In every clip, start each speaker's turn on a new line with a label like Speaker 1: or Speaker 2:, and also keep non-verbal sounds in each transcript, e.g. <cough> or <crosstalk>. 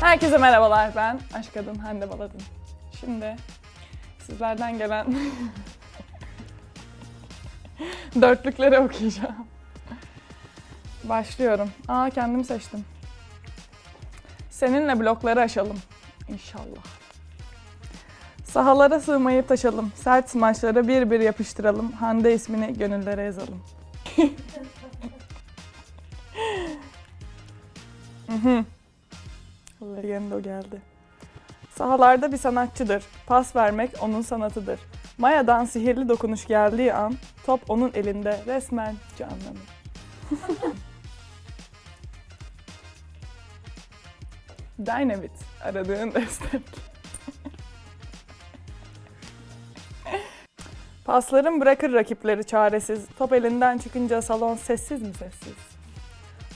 Speaker 1: Herkese merhabalar ben Aşk Kadın Hande Baladın. Şimdi sizlerden gelen <laughs> dörtlükleri okuyacağım. Başlıyorum. Aa kendim seçtim. Seninle blokları aşalım. İnşallah. Sahalara sığmayıp taşalım. Sert smaçlara bir bir yapıştıralım. Hande ismini gönüllere yazalım. <laughs> Mhm. Legendo geldi. Sahalarda bir sanatçıdır. Pas vermek onun sanatıdır. Maya'dan sihirli dokunuş geldiği an top onun elinde resmen canlanır. <laughs> Dynamit aradığın destek. <laughs> Pasların bırakır rakipleri çaresiz. Top elinden çıkınca salon sessiz mi sessiz?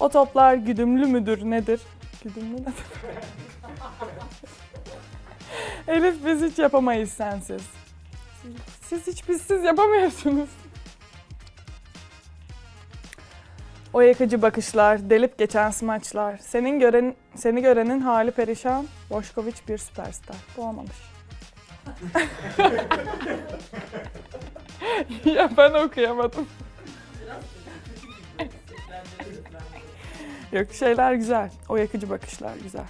Speaker 1: O toplar güdümlü müdür nedir? Nedir? <laughs> Elif biz hiç yapamayız sensiz. Siz, siz hiç bizsiz yapamıyorsunuz. O yakıcı bakışlar, delip geçen smaçlar. Senin gören, seni görenin hali perişan. Boşkoviç bir süperstar. Bu olmamış. <laughs> ya ben okuyamadım. Yok şeyler güzel. O yakıcı bakışlar güzel.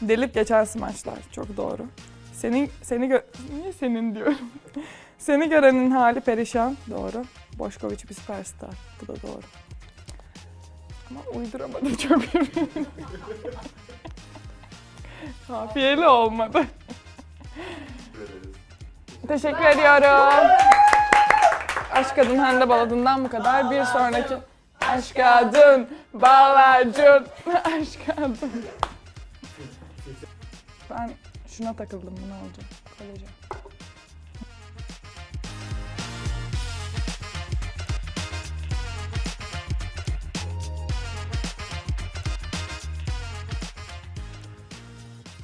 Speaker 1: Delip geçen smaçlar çok doğru. Senin seni gö niye senin diyorum. <laughs> seni görenin hali perişan doğru. Boşkoviç bir süperstar. Bu da doğru. Ama uyduramadım <laughs> çok eminim. <laughs> Kafiyeli olmadı. Teşekkür ediyorum. Aşk Kadın Hande Baladın'dan bu kadar. Bir sonraki Aşk Kadın Balacın <laughs> Aşk Kadın. Ben şuna takıldım bu ne olacak? Koyacağım.